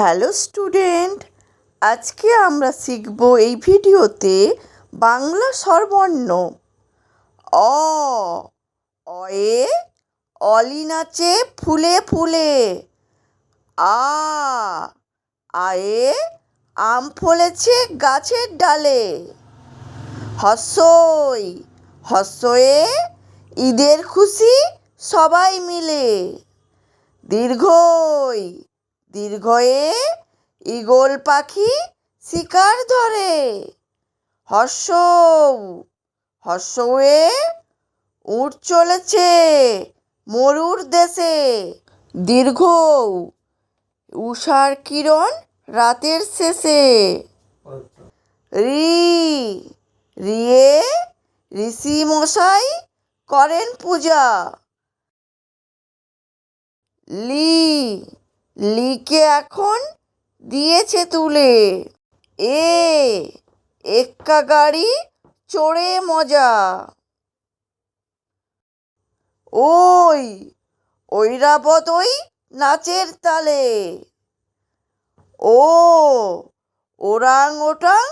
Hello student, আজকে আমরা শিখব এই ভিডিওতে বাংলা স্বরবর্ণ। অ, অয়ে, অলি নাচে ফুলে ফুলে। আ, আয়ে, আম ফলেছে গাছের ডালে। হস্যই হস্যয়ে ঈদের খুশি সবাই মিলে। দীর্ঘই দীর্ঘয়ে ঈগল পাখি শিকার ধরে। হর্ষৌ, হর্ষৌয়ে উট চলেছে মরুর দেশে। দীর্ঘ, উষার কিরণ রাতের শেষে। রি, রিয়ে ঋষি মশাই করেন পূজা। লি লিকে এখন দিয়েছে তুলে। এ, এক্কা গাড়ি চড়ে মজা। ওই ঐরাবত ওই নাচের তালে। ও ওরাং ওটাং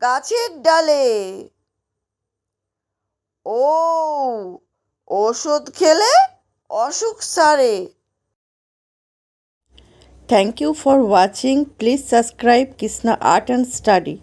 গাছের ডালে। ও, ওষুধ খেলে অসুখ সারে। Thank you for watching. Please subscribe Krishna Art and Study.